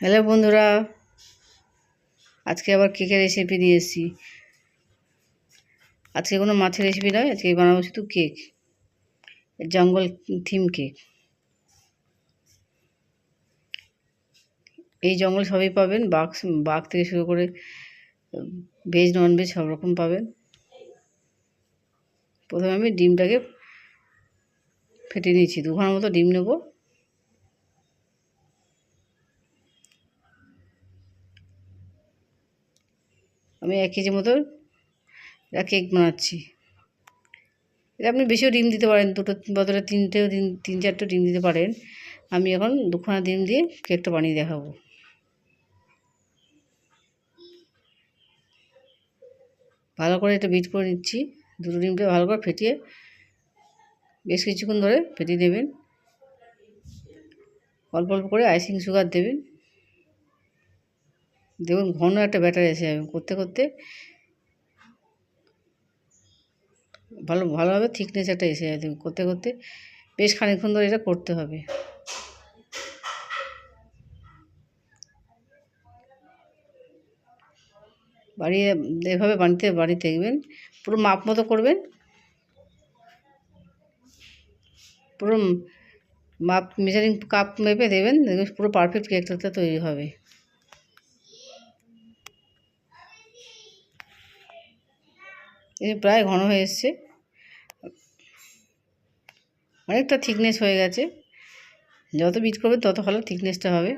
Hello বন্ধুরা, আজকে আবার কেকের রেসিপি নিয়ে এসেছি। আজকে কোনো মাছের রেসিপি নয়, আজকে বানাবো শুধু কেক জঙ্গল থিম কেক এই জঙ্গল সবই পাবেন, বাঘ বাঘ থেকে শুরু করে ভেজ নন ভেজ সব রকম পাবেন। প্রথমে আমি ডিমটাকে ফেটে নিয়েছি দু দুখানার মতো ডিম নেব। আমি এক কেজি মতো কেক বানাচ্ছি। এটা আপনি বেশিও ডিম দিতে পারেন, দুটো বদলে তিনটেও ডিম, তিন চারটে ডিম দিতে পারেন। আমি এখন দুখানা ডিম দিয়ে কেকটা বানিয়ে দেখাবো। ভালো করে এটা বিট করে নিচ্ছি, দুটো ডিমটা ভালো করে ফেটিয়ে বেশ কিছুক্ষণ ধরে ফেটিয়ে দেবেন। অল্প অল্প করে আইসিং সুগার দেবেন। দেখুন, ঘন একটা ব্যাটার এসে যাবে করতে করতে ভালো ভালোভাবে থিকনেস একটা এসে যাবে, দেখুন, করতে করতে বেশ খানিকক্ষণ ধরে এটা করতে হবে। বাড়িয়ে, এভাবে বানিতে বাড়িতে দেখবেন, পুরো মাপ মতো করবেন। পুরো মাপ মেজারিং কাপ মেপে দেবেন দেখবেন পুরো পারফেক্ট কেকটা তৈরি হবে। এই যে প্রায় ঘন হয়ে এসছে। অনেকটা থিকনেস হয়ে গেছে। যত বিট করবে তত ভালো থিকনেসটা হবে।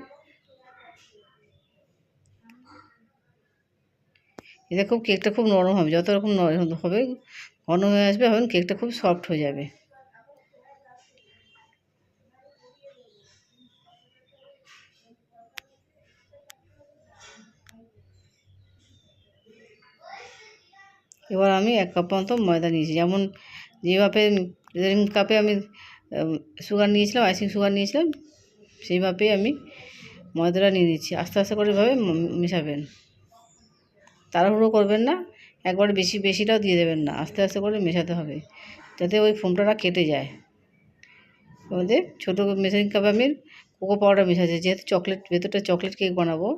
এটা খুব কেকটা খুব নরম হবে। যত রকম নরম হবে, ঘন হয়ে আসবে এখন কেকটা খুব সফট হয়ে যাবে। এবার আমি এক কাপ মতো ময়দা নিয়েছি। যেমন যে মাপে মেজারিং কাপে আমি সুগার নিয়েছিলাম আইসিং সুগার নিয়েছিলাম সেই মাপে আমি ময়দাটা নিয়ে নিচ্ছি। আস্তে আস্তে করে এভাবে মেশাবেন। তাড়াহুড়ো করবেন না, একবার বেশি, বেশিটাও দিয়ে দেবেন না। আস্তে আস্তে করে মেশাতে হবে, যাতে ওই ফোমটা কেটে যায়। আমাদের ছোটো মেশিন কাপে আমি কোকো পাউডার মেশাচ্ছি। যেহেতু চকলেট ভেতরটা চকলেট কেক বানাবো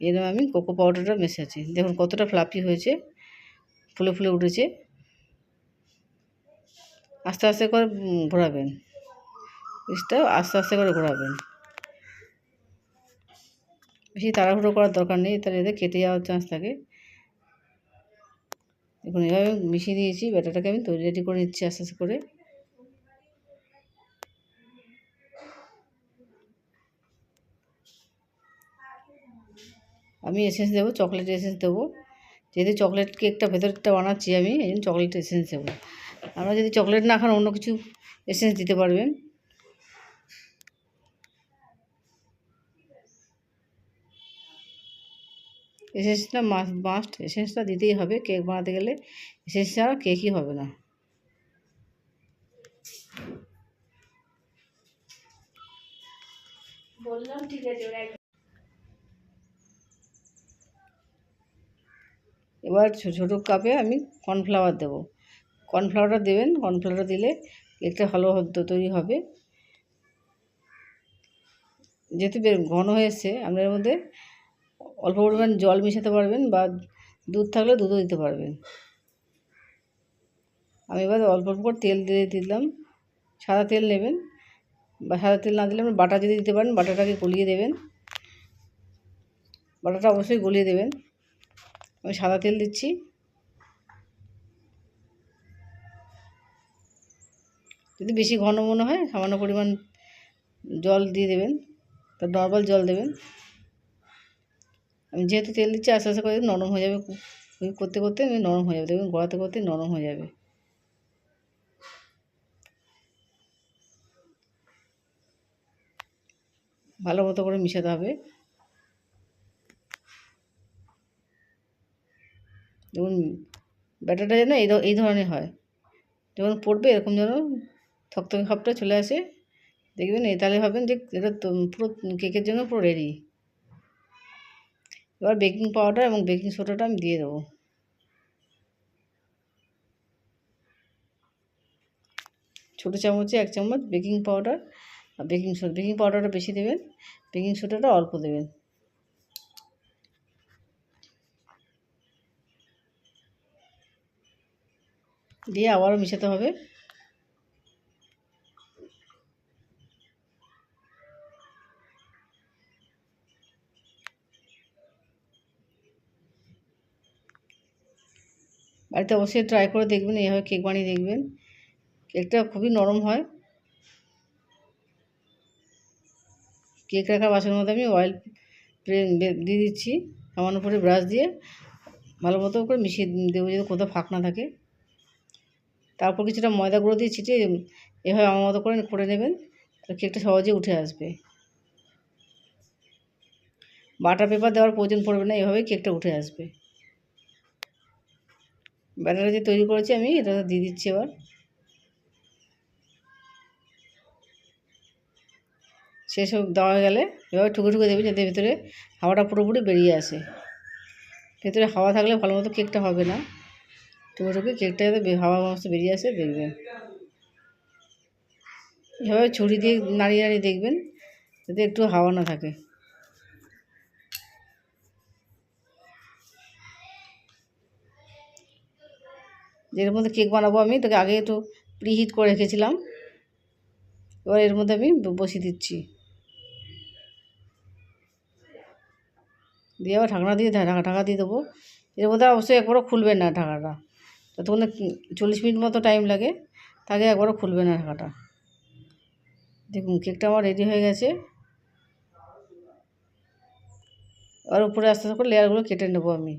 এরকম আমি কোকো পাউডারটা মেশাচ্ছি। দেখুন কতটা ফ্লাপি হয়েছে। ফুলে ফুলে উঠেছে। আস্তে আস্তে করে ঘোরাবেন। পিসটা আস্তে আস্তে করে ঘোরাবেন। বেশি তাড়াহুড়ো করার দরকার নেই, তাহলে এতে কেটে যাওয়ার চান্স থাকে। দেখুন, এভাবে মিশিয়ে দিয়েছি, ব্যাটারটাকে আমি তৈরি রেডি করে নিচ্ছি আস্তে আস্তে করে। আমি এসেন্স দেবো চকলেট এসেন্স দেবো। যেহেতু চকলেট কেকটা ভেতরটা বানাচ্ছি আমি, এই জন্য চকলেট এসেন্স দেবো। আপনারা যদি চকলেট না খান, অন্য কিছু এসেন্স দিতে পারবেন। এসেন্সটা মাস্ট মাস্ট এসেন্সটা দিতেই হবে। কেক বানাতে গেলে এসেন্স ছাড়া কেকই হবে না। বললাম ঠিক আছে এবার ছোটো কাপে আমি কর্নফ্লাওয়ার দেবো। কর্নফ্লাওয়ারটা দেবেন কর্নফ্লাওয়ারটা দিলে কেকটা ভালো তৈরি হবে। যেহেতু ঘন হয়ে এসছে, আপনার মধ্যে অল্প পরিমাণ জল মেশাতে পারবেন বা দুধ থাকলে দুধও দিতে পারবেন। আমি এবার অল্প অল্প করে তেল দিয়ে দিলাম। সাদা তেল নেবেন বা সাদা তেল না দিলে আপনি বাটা যদি দিতে পারেন বাটাটাকে গলিয়ে দেবেন। বাটাটা অবশ্যই গলিয়ে দেবেন। আমি সাদা তেল দিচ্ছি। যদি বেশি ঘন মনে হয়, সামান্য পরিমাণ জল দিয়ে দেবেন তা নর্মাল জল দেবেন। আমি যেহেতু তেল দিচ্ছি, আস্তে আস্তে করে নরম হয়ে যাবে করতে করতে আমি নরম হয়ে যাবে। দেখবেন গড়াতে করতে নরম হয়ে যাবে। ভালো মতো করে মিশাতে হবে। দেখুন, ব্যাটারটা যেন এই এই ধরনের হয়। যখন পড়বে এরকম যেন থকথকে খাপটা চলে আসে। দেখবেন এই তাহলে ভাবেন যে এটা তো পুরো কেকের জন্য পুরো রেডি এবার বেকিং পাউডার এবং বেকিং সোডাটা আমি দিয়ে দেবো। ছোটো চামচে এক চামচ বেকিং পাউডার আর বেকিং সোডা বেকিং পাউডারটা বেশি দেবেন। বেকিং সোডাটা অল্প দেবেন। দিয়ে আবারও মেশাতে হবে। বাড়িতে অবশ্যই ট্রাই করে দেখবেন, এইভাবে কেক বানিয়ে দেখবেন। কেকটা খুবই নরম হয়। কেক রাখার বাসনের মধ্যে আমি অয়েল দিয়ে দিচ্ছি। সামান্য করে ব্রাশ দিয়ে ভালো মতো করে মিশিয়ে দেবো যদি কোথাও ফাঁক না থাকে। তারপর কিছুটা ময়দা গুঁড়ো দিয়ে ছিটিয়ে এভাবে আমার মতো করে করে নেবেন, তো কেকটা সহজে উঠে আসবে। বাটার পেপার দেওয়ার প্রয়োজন পড়বে না, এভাবেই কেকটা উঠে আসবে। ব্যাটারটা যে তৈরি করেছি আমি, এটা দিয়ে দিচ্ছি এবার। সেসব দেওয়া হয়ে গেলে এভাবে ঠুকে ঠুকে দেবে যাতে ভেতরে হাওয়াটা পুরোপুরি বেরিয়ে আসে। ভেতরে হাওয়া থাকলে ভালো মতো কেকটা হবে না। ঠুকে ঠুকে কেকটা যাতে হাওয়া সমস্ত বেরিয়ে আসে, দেখবেন। এভাবে ছুরি দিয়ে নাড়িয়ে নাড়িয়ে দেখবেন, যাতে একটু হাওয়া না থাকে। যেটার মধ্যে কেক বানাবো আমি, তোকে আগে একটু প্রিহিট করে রেখেছিলাম। এবার এর মধ্যে আমি বসিয়ে দিচ্ছি। দিয়ে আবার ঢাকনা দিয়ে ঢাকা ঢাকা দিয়ে দেবো। এর মধ্যে অবশ্যই একবারও খুলবেন না ঢাকাটা। ততক্ষণ চল্লিশ মিনিট মতো টাইম লাগে, তাকে একবারও খুলবে না ঢাকাটা। দেখুন, কেকটা আমার রেডি হয়ে গেছে। আর উপরে আস্তে আস্তে করে লেয়ারগুলো কেটে নেব আমি।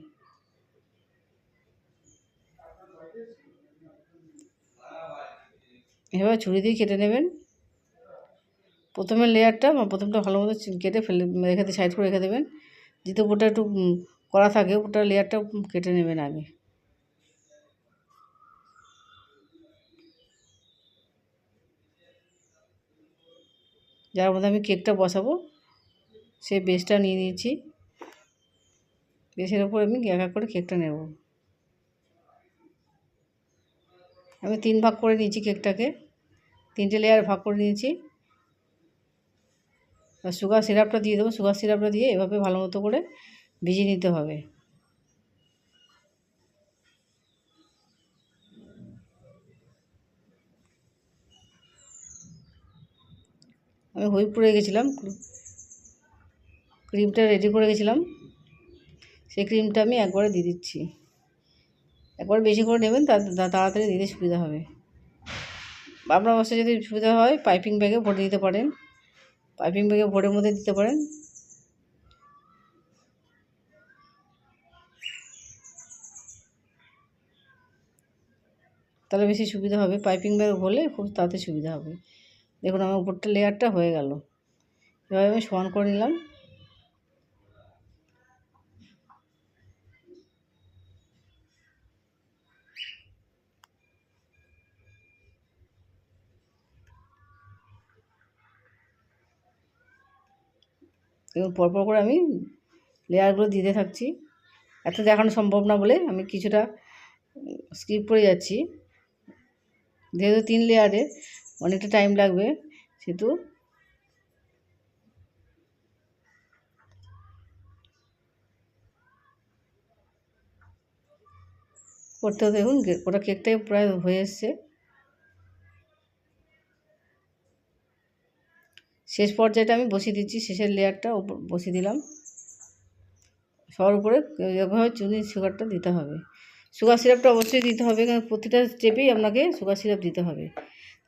এভাবে ছুরি দিয়ে কেটে নেবেন। প্রথমে লেয়ারটা প্রথমটা ভালো মতো কেটে ফেলে, রেখে সাইড করে রেখে দেবেন। যেহেতু উপরটা একটু করা থাকে, ওটা লেয়ারটা কেটে নেবেন আগে। যার মধ্যে আমি কেকটা বসাবো সেই বেসটা নিয়ে নিয়েছি। বেসের ওপর আমি এক করে কেকটা নেব। আমি তিন ভাগ করে নিয়েছি কেকটাকে। তিনটে লেয়ার ভাগ করে নিয়েছি। সুগার সিরাপটা দিয়ে দেবো। সুগার সিরাপটা দিয়ে এভাবে ভালো মতো করে ভিজিয়ে নিতে হবে। আমি হইপুরে গেছিলাম। ক্রিমটা রেডি করে গেছিলাম। সেই ক্রিমটা আমি একবারে দিয়ে দিচ্ছি। একবার বেশি করে নেবেন তাড়াতাড়ি দিতে সুবিধা হবে। আপনার বাসায় যদি সুবিধা হয় পাইপিং ব্যাগে ভরে দিতে পারেন। পাইপিং ব্যাগে ভোরের মধ্যে দিতে পারেন। তাহলে বেশি সুবিধা হবে। পাইপিং ব্যাগ হলে খুব তাড়াতাড়ি সুবিধা হবে। দেখুন আমার উপরটা লেয়ারটা হয়ে গেল। এভাবে আমি সমান করে নিলাম। এবং পরপর করে আমি লেয়ারগুলো দিতে থাকছি। এত দেখানো সম্ভব না বলে আমি কিছুটা স্কিপ করে যাচ্ছি। যেহেতু তিন লেয়ারে অনেকটা টাইম লাগবে, সেহেতু। করতে দেখুন ওটা কেকটাই প্রায় হয়ে এসছে। শেষ পর্যায়েটা আমি বসিয়ে দিচ্ছি, শেষের লেয়ারটা বসিয়ে দিলাম। সবার উপরে এভাবে চুনি সুগারটা দিতে হবে। সুগার সিরাপটা অবশ্যই দিতে হবে, কারণ প্রতিটা স্টেপেই আপনাকে সুগার সিরাপ দিতে হবে।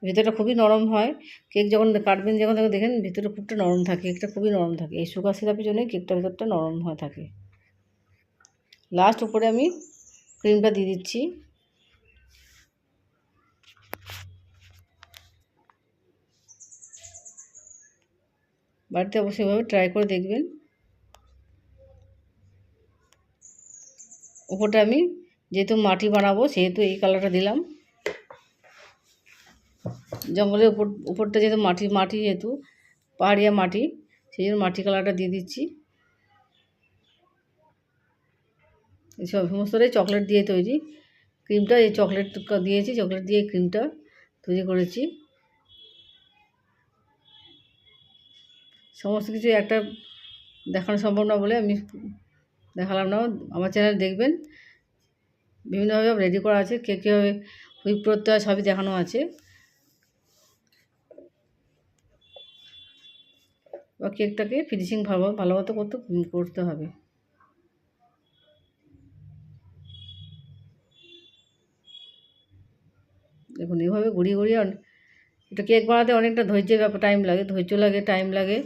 ভেতরটা খুবই নরম হয়। কেক যখন কাটবেন, যখন তখন দেখেন ভেতরটা খুবটা নরম থাকে, কেকটা খুবই নরম থাকে। এই সুগার সিরাপের জন্যই কেকটা ভেতরটা নরম হয়ে থাকে। লাস্ট উপরে আমি ক্রিমটা দিয়ে দিচ্ছি। বাড়িতে অবশ্যই এভাবে ট্রাই করে দেখবেন। উপরটা আমি যেহেতু মাটি বানাবো, সেহেতু এই কালারটা দিলাম। জঙ্গলের উপর, উপরটা যেহেতু মাটি মাটি যেহেতু, পাহাড়িয়া মাটি, সেই জন্য মাটি কালারটা দিয়ে দিচ্ছি। সব সমস্তটাই চকলেট দিয়ে তৈরি। ক্রিমটা এই চকলেট দিয়েছি চকলেট দিয়ে ক্রিমটা তৈরি করেছি। সমস্ত কিছু একটা দেখানো সম্ভব না বলে আমি দেখালাম না। আমার চ্যানেল দেখবেন। বিভিন্নভাবে রেডি করা আছে, কে কীভাবে হুইপ করতে হয় সবই দেখানো আছে। বা কেকটাকে ফিনিশিং ভালো ভালো মতো করতে করতে হবে। দেখুন এভাবে ঘুরিয়ে ঘুরিয়ে এটা কেক বানাতে অনেকটা ধৈর্যের ব্যাপার, টাইম লাগে, ধৈর্য লাগে, টাইম লাগে।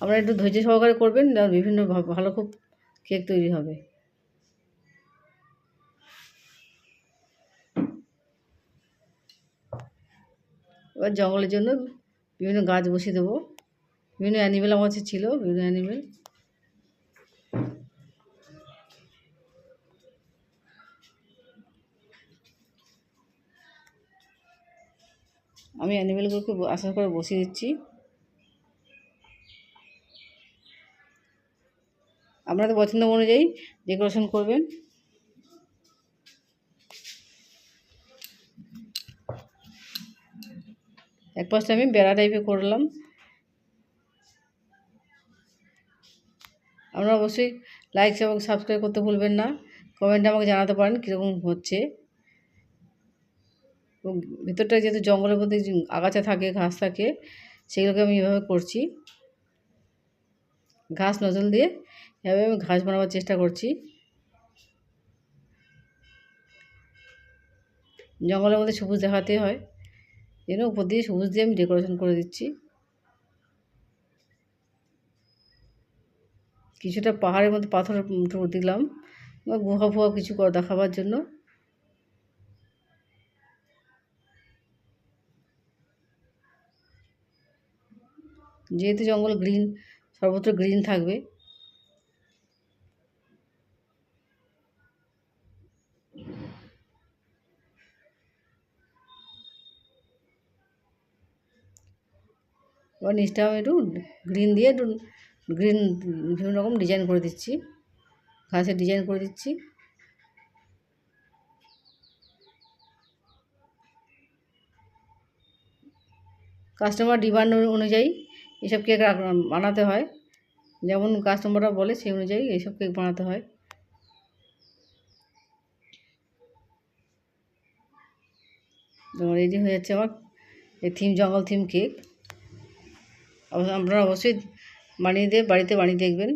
আপনারা একটু ধৈর্য সহকারে করবেন বিভিন্ন ভালো খুব কেক তৈরি হবে। এবার জঙ্গলের জন্য বিভিন্ন গাছ বসিয়ে দেবো। বিভিন্ন অ্যানিমেল আমার কাছে ছিল, বিভিন্ন অ্যানিমেল। আমি অ্যানিমেলগুলোকে আস্তে করে বসিয়ে দিচ্ছি। আপনাদের পছন্দ অনুযায়ী ডেকোরেশন করবেন। এক পাশটা আমি বেড়া টাইপে করলাম। আপনারা অবশ্যই লাইক এবং সাবস্ক্রাইব করতে ভুলবেন না। কমেন্টে আমাকে জানাতে পারেন কীরকম হচ্ছে। ভেতরটা যেহেতু জঙ্গলের মধ্যে আগাছা থাকে, ঘাস থাকে, সেগুলোকে আমি এভাবে করছি। ঘাস নজল দিয়ে এভাবে আমি ঘাস বানাবার চেষ্টা করছি। জঙ্গলের মধ্যে সবুজ দেখাতে হয়। জন্য উপর দিয়ে সবুজ দিয়ে আমি ডেকোরেশন করে দিচ্ছি। কিছুটা পাহাড়ের মধ্যে পাথর দিলাম। গুহা ফুহা কিছু দেখাবার জন্য। যেহেতু জঙ্গল গ্রিন সর্বত্র গ্রিন থাকবে। এবার নিচটা আমি একটু গ্রিন দিয়ে একটু গ্রিন, বিভিন্ন রকম ডিজাইন করে দিচ্ছি। ঘাসের ডিজাইন করে দিচ্ছি। কাস্টমার ডিমান্ড অনুযায়ী এসব কেক বানাতে হয়। যেমন কাস্টমাররা বলে সেই অনুযায়ী এইসব কেক বানাতে হয়। রেডি হয়ে যাচ্ছে আমার, এই থিম, জঙ্গল থিম কেক। আপনারা অবশ্যই বানিয়ে দিয়ে বাড়িতে বানিয়ে দেখবেন।